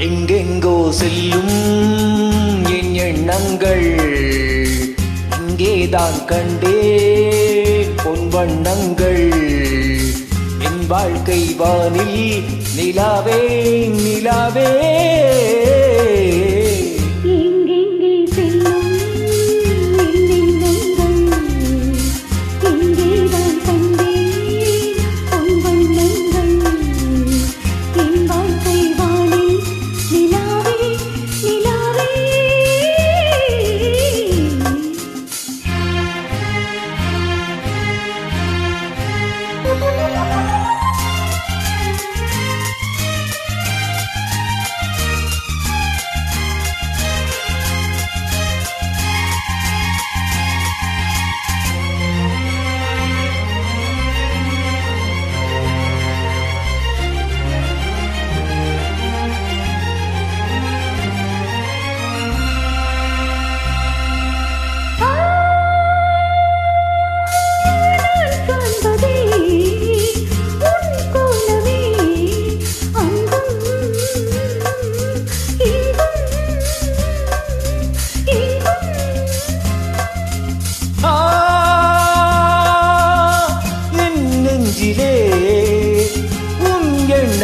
எங்கெங்கோ செல்லும் என் எண்ணங்கள் இங்கேதான் கண்டே பொன் வண்ணங்கள். என் வாழ்க்கை வானில் நிலாவே நிலாவே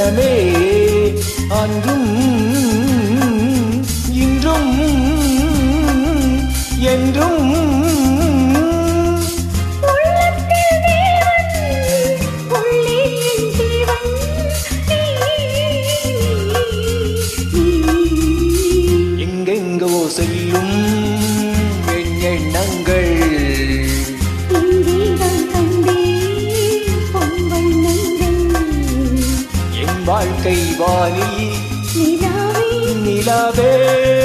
எண்ணமே அன்றும் இன்றும் என்றும். எங்கெங்கோ செல்லும் வானில் நிலாவே.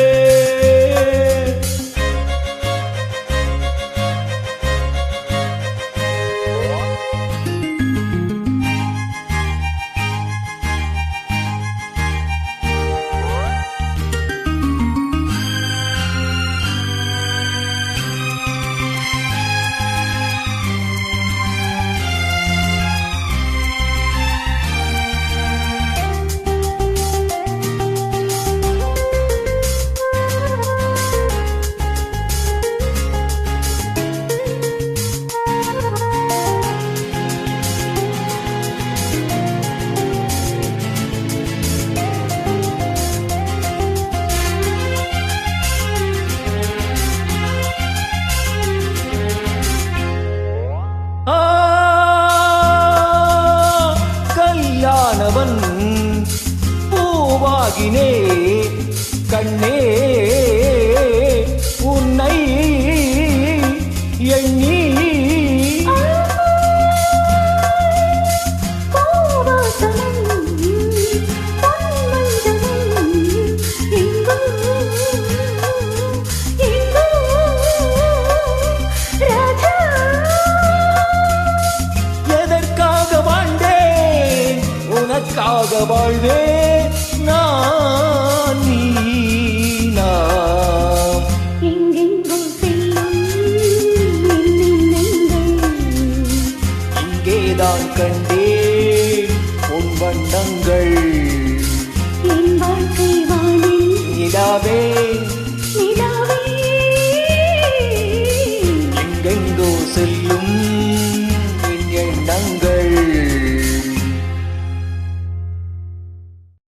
ஆக்கினே கண்ணே உன்னை எண்ணி. கோவாசனம் எதற்காக வாழ்ந்தேன்? உனக்காக உன் வண்ணங்கள் என் வாழ்க்கை வானில் நிலாவே